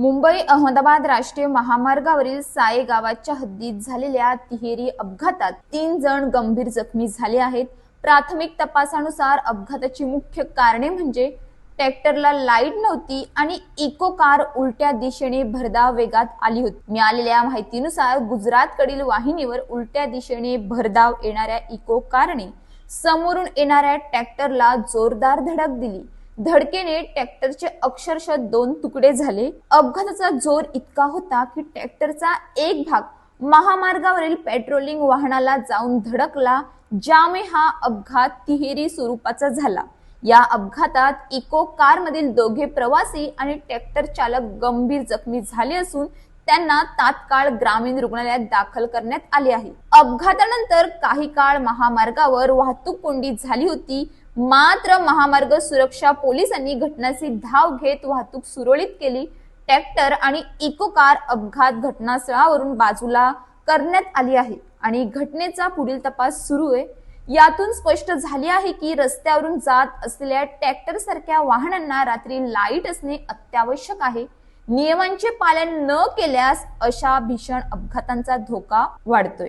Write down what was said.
मुंबई अहमदाबाद राष्ट्रीय महामार्गावरील साये गावाच्या हद्दीत झालेल्या तिहेरी अपघातात तीन जण गंभीर जखमी झाले आहेत. प्राथमिक तपासानुसार अपघाताची मुख्य कारणे म्हणजे ट्रॅक्टरला लाइट नव्हती आणि इको कार उलट्या दिशेने भरधाव वेगात आली होती. मिळालेल्या माहितीनुसार गुजरातकडील वाहिनीवर उलट्या दिशेने भरधाव येणाऱ्या इको कारने समोरून येणाऱ्या ट्रॅक्टरला जोरदार धडक दिली. धडकेने ट्रॅक्टरचे अक्षरशः दोन तुकडे झाले. अपघाताचा जोर इतका होता की ट्रॅक्टरचा एक भाग महामार्गावरील पेट्रोलिंग वाहनाला जाऊन धडकला ज्यामुळे हा अपघात तिहेरी स्वरूपाचा झाला. या अपघातात इको कारमधील दोघे प्रवासी आणि ट्रॅक्टर चालक गंभीर जखमी झाले असून त्यांना तात्काळ ग्रामीण रुग्णालयात दाखल करण्यात आले आहे. अपघातानंतर काही काळ महामार्गावर वाहतूक कोंडी झाली होती. मात्र महामार्ग सुरक्षा पोलिसांनी घटनाची धाव घेत वाहतूक सुरळीत केली. ट्रॅक्टर आणि इको कार अपघात घटनास्थळावरून बाजूला करण्यात आली आहे आणि घटनेचा पुढील तपास सुरू आहे. यातून स्पष्ट झाले आहे की रस्त्यावरून जात असलेल्या ट्रॅक्टर सारख्या वाहनांना रात्री लाइट असणे अत्यावश्यक आहे. नियमांचे पालन न केल्यास अशा भीषण अपघातांचा धोका वाढतोय.